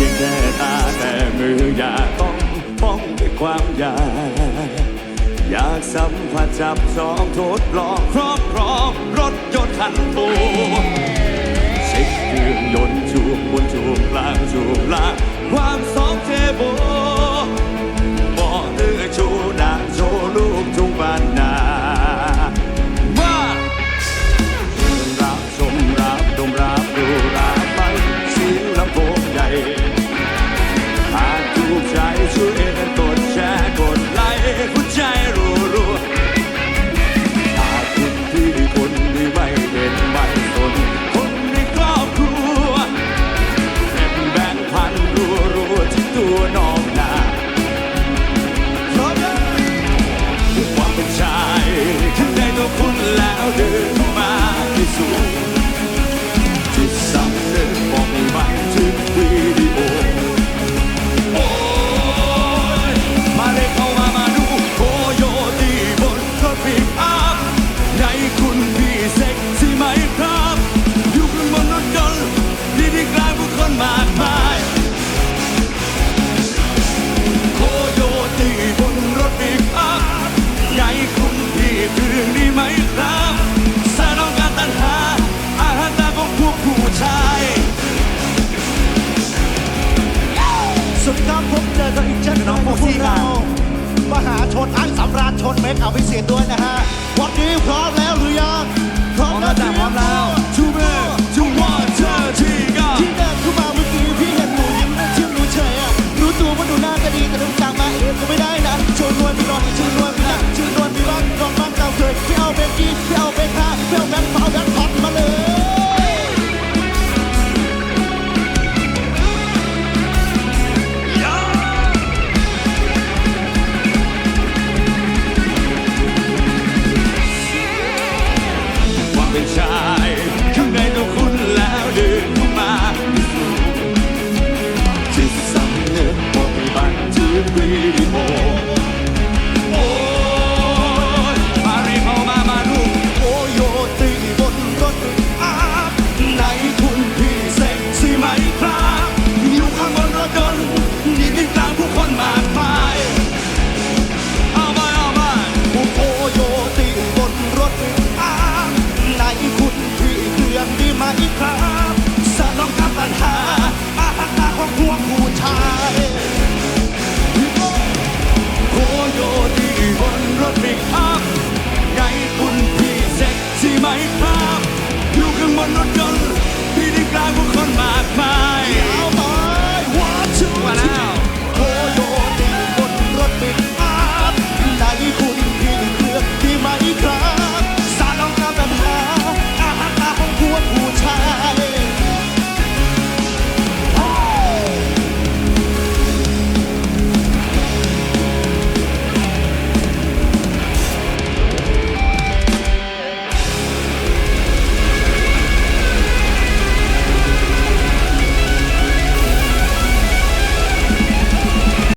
พียงแค่ตาแต่มืออยากต้องป้องด้วยความอยากอยากสัมผัสจับจองทดลองครอบครองรถยนต์คันตูเช็คเครื่อง สุดครัพบเจอเธออีกเช่นน้องโมซี่เรามหาชนอันสำราญชนเมกเอาไปเสียด้วยนะฮะ วันนี้พร้อมแล้วหรือยังพร้อมแล้วพร้อมแล้ว two man two one two three ที่เดินเข้ามาเมื่อกี้พี่เห็นหนูยิ้มและชื่อหนูเฉยอะรู้ตัวว่าหนูหน้าก็ดีแต่หนูจางมาเองก็ไม่ได้นะชวนนวลพี่นอนชื่อนวลพี่นะชื่อนวลพี่บ้านนองบ้านเก่าเคยพี่เอาเบกกี้